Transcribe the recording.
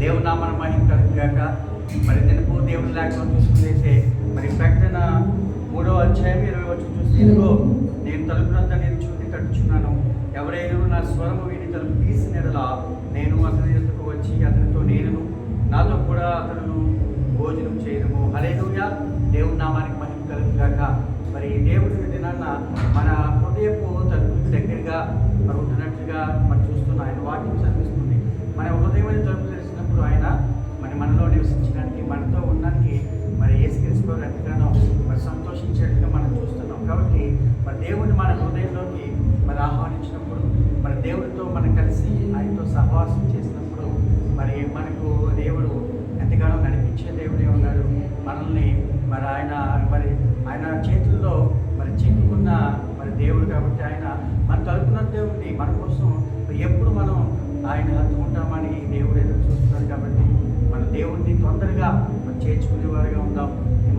దేవుని నామన మహిమ కలుగుగాక మరి తెలుపు దేవుని లేకుండా చూసుకుంటే మరి ప్రకటన మూడో అధ్యాయం ఇరవై వచ్చి చూస్తే ఇదిగో నేను తలుపునంత నేను చూసి తడుచున్నాను ఎవరైనా నా స్వరము విని తలుపు తీసిన నేను అతని ఎదుకు వచ్చి అతనితో నేను నాతో కూడా అతను భోజనం చేయడము హలేలుయా దేవుని నామానికి మహిమ కలుగుగాక మరి దేవుడి ఉపవాసం చేసినప్పుడు మరి మనకు దేవుడు ఎంతగానో నడిపించే దేవుడే ఉన్నాడు. మనల్ని మరి ఆయన మరి ఆయన చేతుల్లో మరి చిక్కుకున్న మరి దేవుడు కాబట్టి ఆయన మన తలుపున దేవుడిని మన కోసం ఎప్పుడు మనం ఆయన ఉంటామని దేవుడు ఎదురు చూస్తున్నాడు కాబట్టి మన దేవుడిని తొందరగా మనం చేర్చుకునేవారుగా ఉందాం. ఈ